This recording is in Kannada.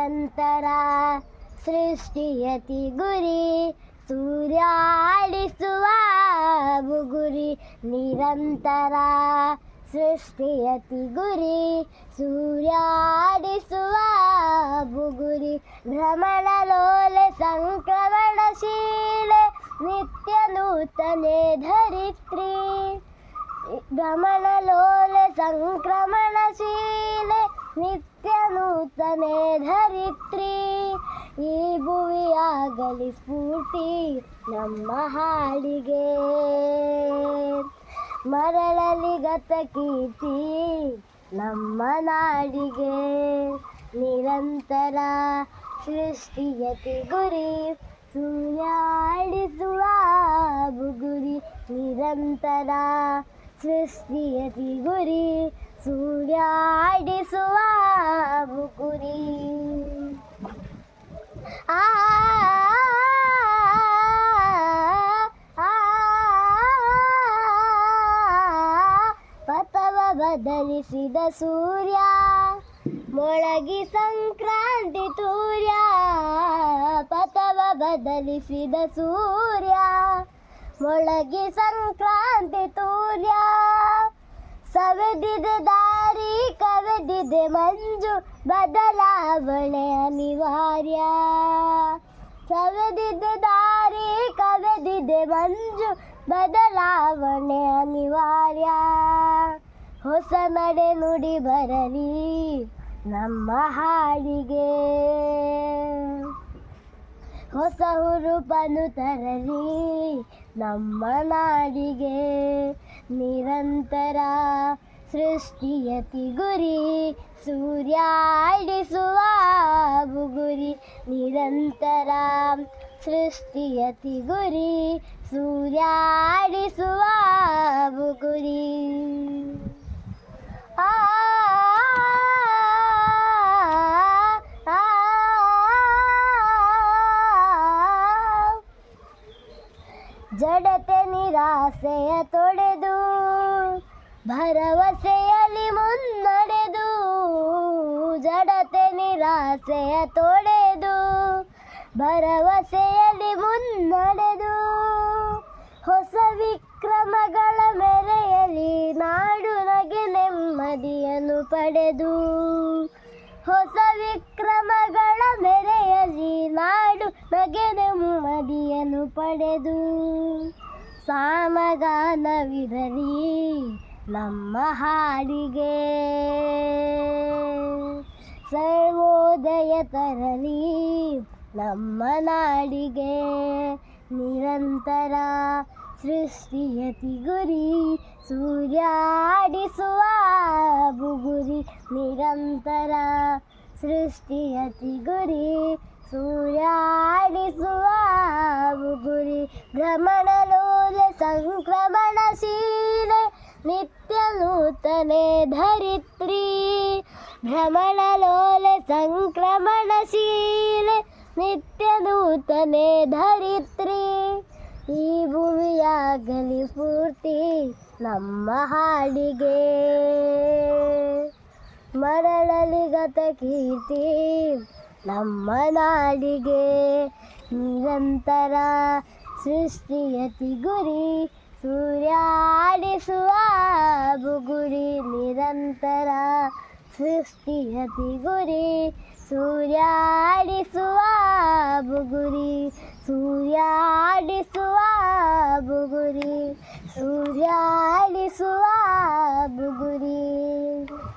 ನಿರಂತರ ಸೃಷ್ಟಿಯತಿ ಗುರಿ, ಸೂರ್ಯಾಡಿಸುವ ಬುಗುರಿ ನಿರಂತರ ಸೃಷ್ಟಿಯತಿ ಗುರಿ, ಸೂರ್ಯಾಡಿಸುವ ಬುಗುರಿ ಭ್ರಮಣಲೋಲೆ ಸಂಕ್ರಮಣಶೀಲೆ, ನಿತ್ಯ ನೂತನೆ ಧರಿತ್ರಿ. ಭ್ರಮಣಲೋಲೆ ಸಂಕ್ರಮಣಶೀಲೆ, ನಿತ್ಯ ನೂತನೆ ಧರಿತ್ರಿ. ಈ ಭುವಿಯಾಗಲಿ ಸ್ಫೂರ್ತಿ ನಮ್ಮ ಹಾಡಿಗೆ. ಮರಳಲಿ ಗತ ಕೀರ್ತಿ ನಮ್ಮ ನಾಡಿಗೆ. ನಿರಂತರ ಸೃಷ್ಟಿಯತಿ ಗುರಿ ಸೂರ್ಯಾಡಿಸುವ ಗುರಿ ನಿರಂತರ ಸೃಷ್ಟಿಯತಿ ಗುರಿ ಸೂರ್ಯಾಡಿಸುವ ಮುಗುರಿ ಆ ಪಥವ ಬದಲಿಸಿದ ಸೂರ್ಯ ಮೊಳಗಿ ಸಂಕ್ರಾಂತಿ ತೂರ್ಯ ಪಥವ ಬದಲಿಸಿದ ಸೂರ್ಯ ಮೊಳಗಿ ಸಂಕ್ರಾಂತಿ ತೂರ್ಯ ಸವೆದಿದೆ ದಾರಿ ಕವೆದಿದೆ ಮಂಜು, ಬದಲಾವಣೆ ಅನಿವಾರ್ಯ. ಸವೆದಿದೆ ದಾರಿ ಕವೆದಿದೆ ಮಂಜು, ಬದಲಾವಣೆ ಅನಿವಾರ್ಯ. ಹೊಸ ನಡೆ ನುಡಿ ಬರಲಿ ನಮ್ಮ ಹಾಡಿಗೆ. ಹೊಸ ಹುರುಪನು ತರಲಿ ನಮ್ಮ ನಾಡಿಗೆ. ನಿರಂತರ ಸೃಷ್ಟಿಯತಿ ಗುರಿ ಸೂರ್ಯಾಡಿಸುವ ಬುಗುರಿ ನಿರಂತರ ಸೃಷ್ಟಿಯತಿ ಗುರಿ ಸೂರ್ಯಾಡಿಸುವ ಗುರಿ ಆ ಜಡತೆ ನಿರಾಸೆಯ ತೊಡೆದು ಭರವಸೆಯಲ್ಲಿ ಮುನ್ನಡೆದು, ಜಡತೆ ನಿರಾಸೆಯ ತೊಡೆದು, ಭರವಸೆಯಲ್ಲಿ ಮುನ್ನಡೆದು, ಹೊಸ ವಿಕ್ರಮಗಳ ಮೆರೆಯಲ್ಲಿ ನಾಡು ನಗೆ ನೆಮ್ಮದಿಯನ್ನು ಪಡೆದು, ಹೊಸ ವಿಕ್ರಮಗಳ ಮೆರೆಯಲ್ಲಿ ನಾಡು ನಗೆ ನೆಮ್ಮದಿಯನ್ನು ಪಡೆದು, ಸಾಮಗಾನವಿರಲಿ ನಮ್ಮ ಹಾಡಿಗೆ. ಸರ್ವೋದಯ ತರಲಿ ನಮ್ಮ ನಾಡಿಗೆ. ನಿರಂತರ ಸೃಷ್ಟಿಯತಿ ಗುರಿ ಸೂರ್ಯಾಡಿಸುವ ಬುಗುರಿ. ನಿರಂತರ ಸೃಷ್ಟಿಯತಿ ಗುರಿ ಸೂರ್ಯಾಡಿಸುವ ಬುಗುರಿ. ಸಂಕ್ರಮಣ ಸಂಕ್ರಮಣಶೀಲೆ ನಿತ್ಯ ನೂತನೆ ಧರಿತ್ರಿ. ಭ್ರಮಣಲೋಲ ಸಂಕ್ರಮಣಶೀಲೆ ನಿತ್ಯ ನೂತನೆ ಧರಿತ್ರಿ. ಈ ಭೂಮಿಯಾಗಲಿ ಪೂರ್ತಿ ನಮ್ಮ ಹಾಡಿಗೆ. ಮರಳಲಿ ಗತ ಕೀರ್ತಿ ನಮ್ಮ ನಾಡಿಗೆ. ನಿರಂತರ ಸೃಷ್ಟಿಯತಿ ಗುರಿ ಸೂರ್ಯಾಡಿಸುವ ಬುಗುರಿ ನಿರಂತರ ಸೃಷ್ಟಿಯತಿ ಗುರಿ ಸೂರ್ಯಾಡಿಸುವ ಬುಗುರಿ ಸೂರ್ಯಾಡಿಸುವ ಬುಗುರಿ ಸೂರ್ಯಾಡಿಸುವ ಬುಗುರಿ